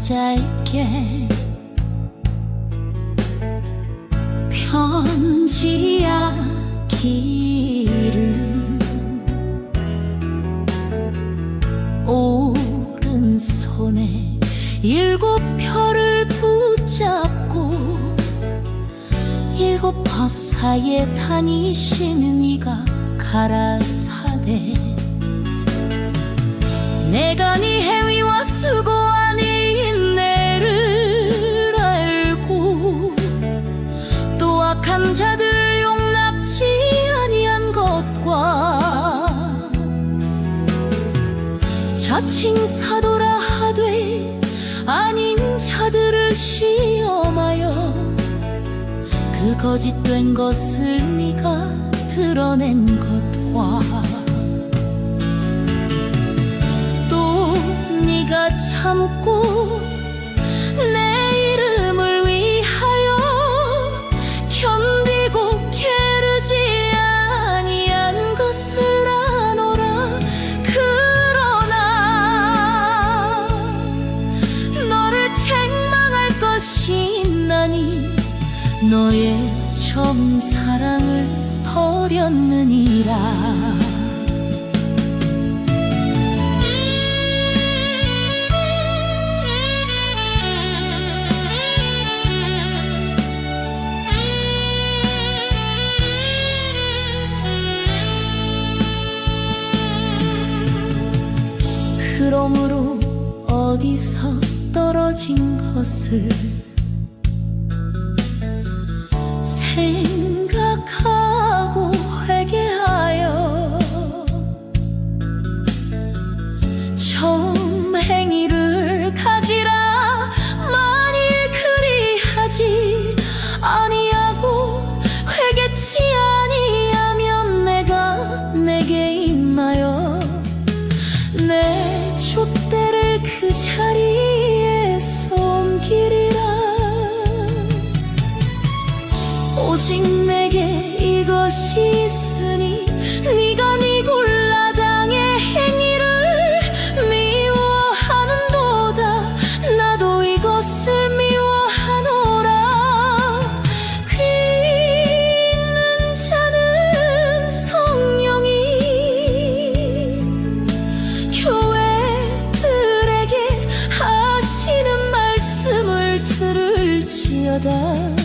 교회의 사자에게 편지하기를 오른손에 일곱 별을 붙잡고 일곱 법사에 다니시는 이가 가라사대. 내가 네 행위와 수고 자칭 사도라 하되 아닌 자들을 시험하여 그 거짓된 것을 네가 드러낸 것과 또 네가 참 너의 처음 사랑을 버렸느니라. 그러므로 어디서 떨어진 것을 들을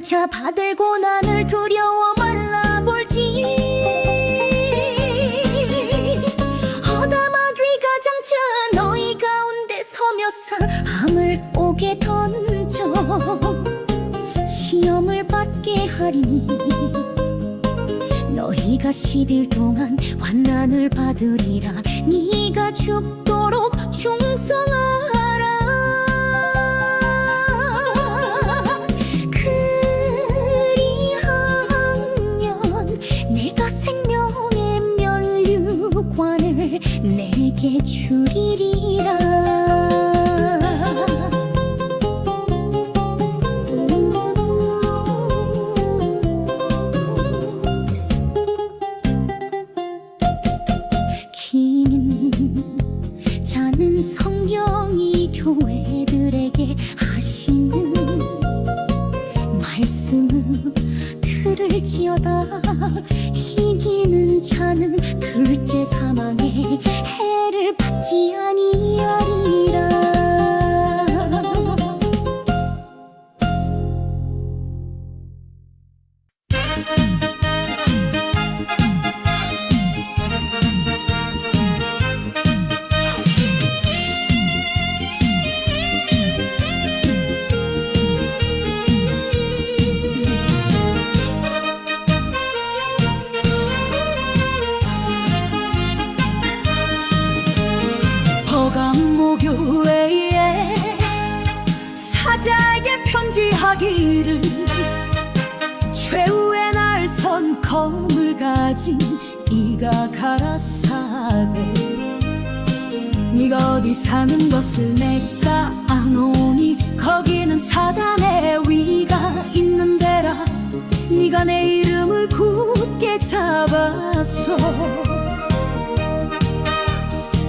장차 받을 고난을 두려워 말라 볼지. 허다마귀가 장차 너희 가운데 서며사 함을 오게 던져. 시험을 받게 하리니 너희가 10일 동안 환난을 받으리라. 네가 죽도록 충성하 내게 주리리라 잡아서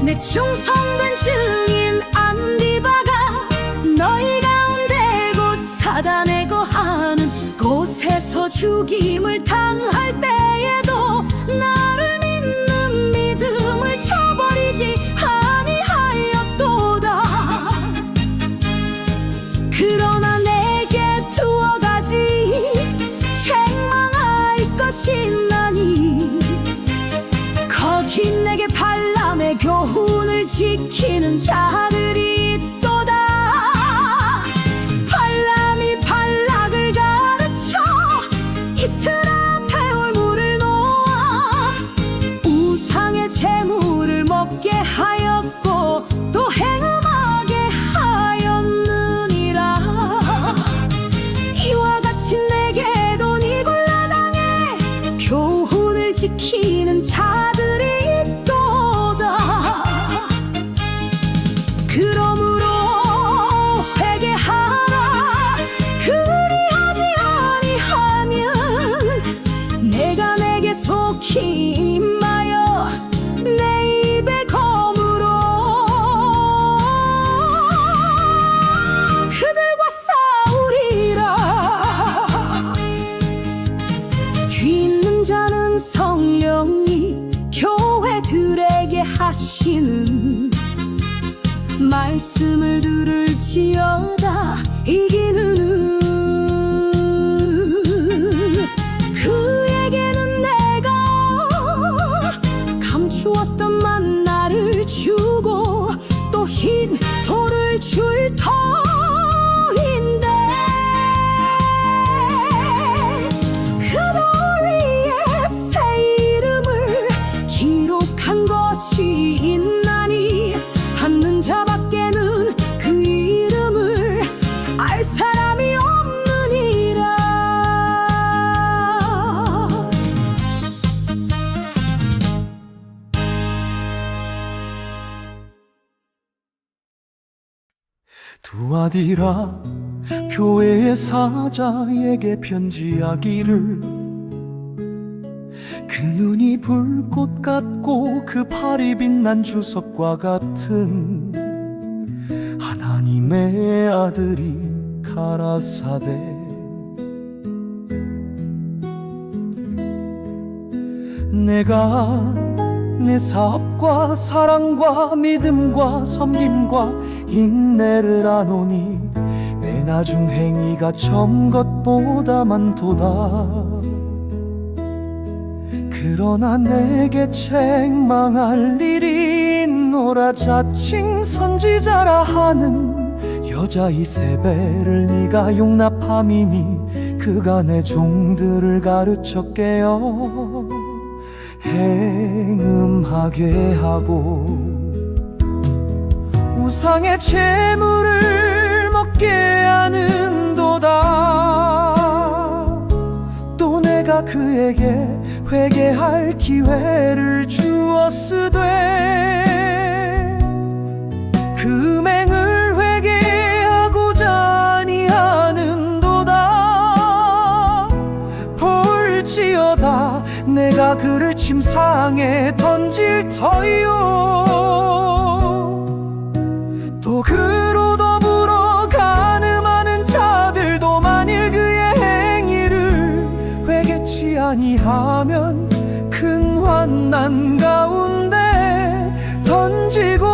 내 충성된 증인 안디바가 너희 가운데 곧 사단에 거하는 곳에서 죽임을 당할 때에도 지키는 자 성령이 교회들에게 하시는 말씀을 들을지어다 이기는 두 아디라 교회의 사자에게 편지하기를 그 눈이 불꽃 같고 그 팔이 빛난 주석과 같은 하나님의 아들이 가라사대. 내가 내 사업과 사랑과 믿음과 섬김과 인내를 아노니 내 나중 행위가 점 것보다 많도다 그러나 내게 책망할 일이 있노라. 자칭 선지자라 하는 여자 이세벨을 네가 용납함이니 그가 내 종들을 깨어 행음하게 하고 우상의 재물을 먹게 하는도다. 또 내가 그에게 회개할 기회를 주었으되 그를 침상에 던질 터요. 또 그로 더불어 가늠하는 자들도 만일 그의 행위를 회개치 아니하면 큰 환난 가운데 던지고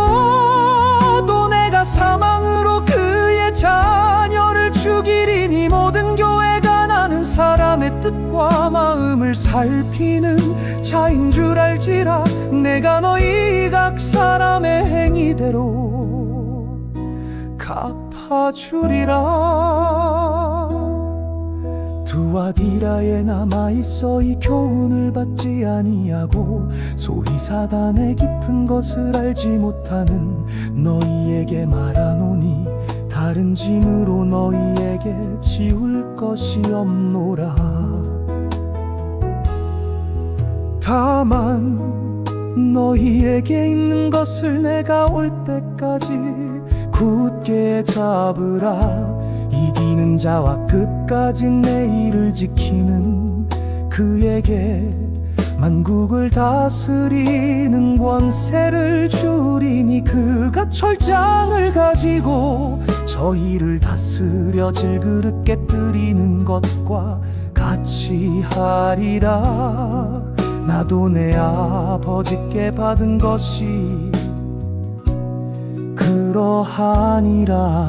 또 내가 사망으로 그의 자녀를 죽이리니 모든 교회가 나는 사람의 뜻과 마음을 살피는 자인 줄 알지라 내가 너희 각 사람의 행위대로 갚아주리라. 두 아디라에 남아있어 이 교훈을 받지 아니하고 소위 사단의 깊은 것을 알지 못하는 너희에게 말하노니 다른 짐으로 너희에게 지울 것이 없노라 다만 너희에게 있는 것을 내가 올 때까지 굳게 잡으라. 이기는 자와 끝까지 내 일을 지키는 그에게 만국을 다스리는 권세를 주리니 그가 철장을 가지고 저희를 다스려 질그릇 깨뜨리는 것과 같이 하리라 나도 내 아버지께 받은 것이 그러하니라.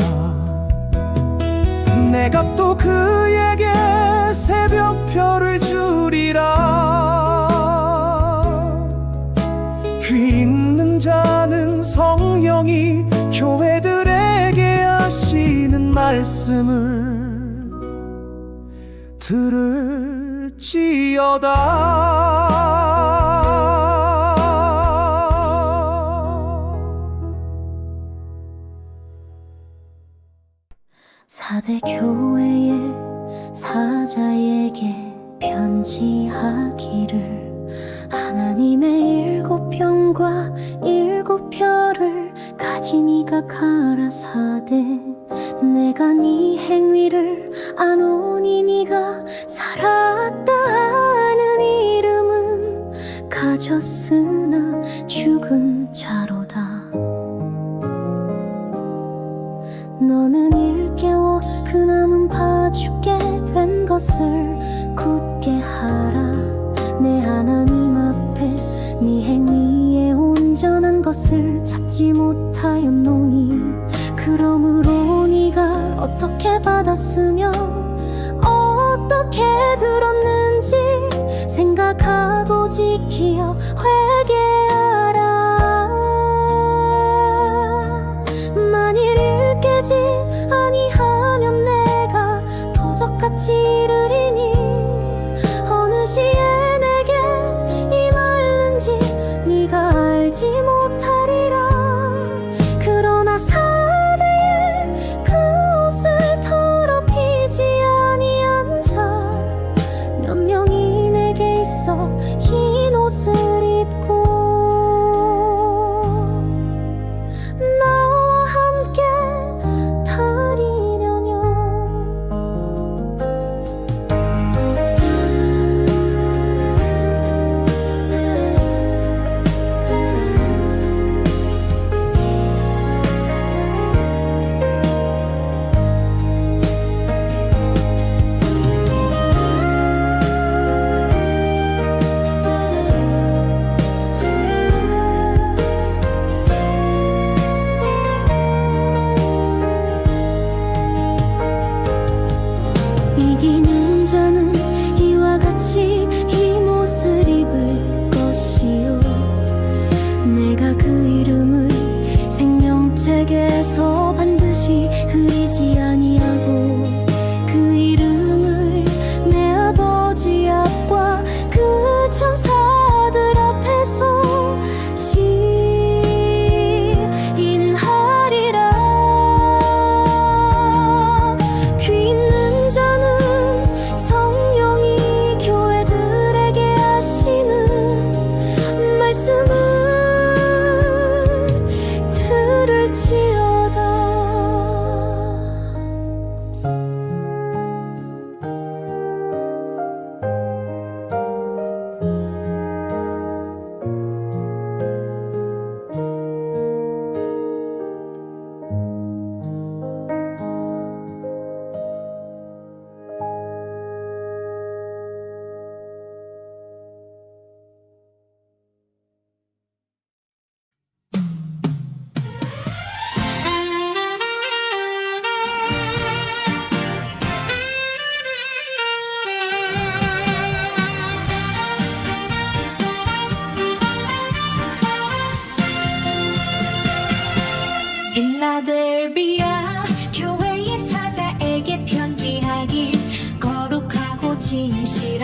내가 또 그에게 새벽별을 주리라. 귀 있는 자는 성령이 교회들에게 하시는 말씀을 들을지어다 사대 교회의 사자에게 편지하기를 하나님의 일곱 평과 일곱 별을 가진 이가 가라사대 내가 네 행위를 아노니 네가 살았다 하는 이름은 가졌으나 죽은 자로 된 것을 굳게 하라. 내 하나님 앞에 네 행위에 온전한 것을 찾지 못하였노니 그러므로 네가 어떻게 받았으며 어떻게 들었는지 생각하고 지키어 회개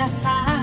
side.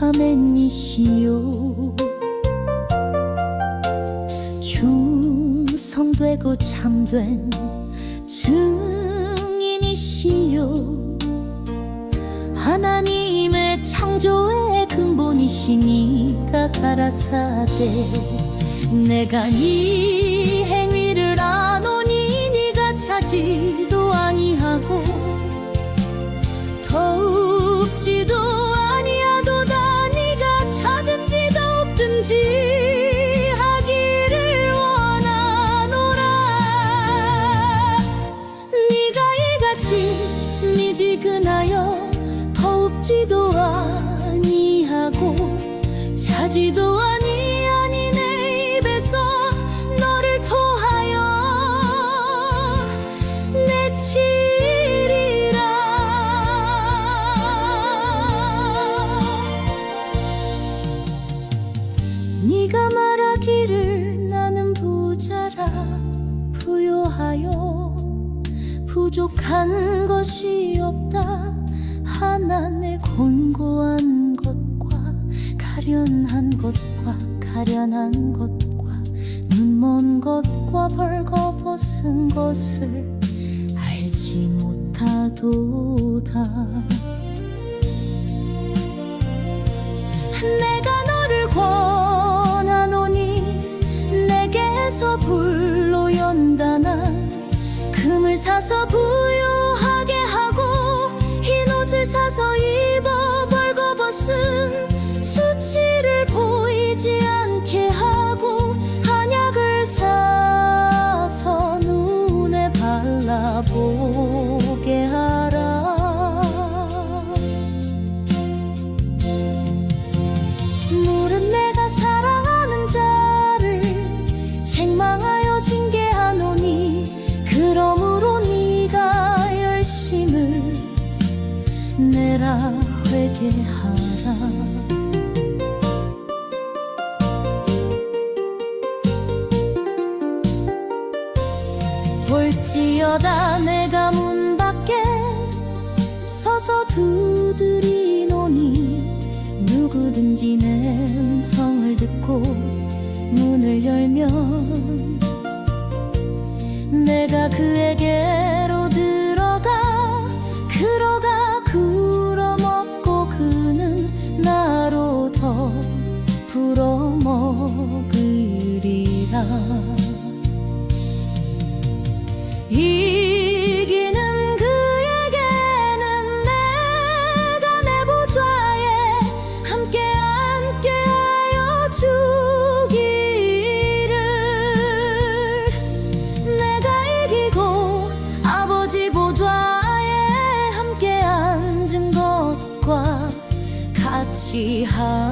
아멘이시요 충성되고 참된 증인이시요 하나님의 창조의 근본이시니 가가라사대 내가 네 행위를 아노니 네가 찾으 찾지도 아니하고 찾지도 아니하고 내가 너를 권하노니 내게서 불로 연단한 금을 사서 부 지어다 내가 문 밖에 서서 두드리노니 누구든지 내 음성을 듣고 문을 열면 내가 그에게 high.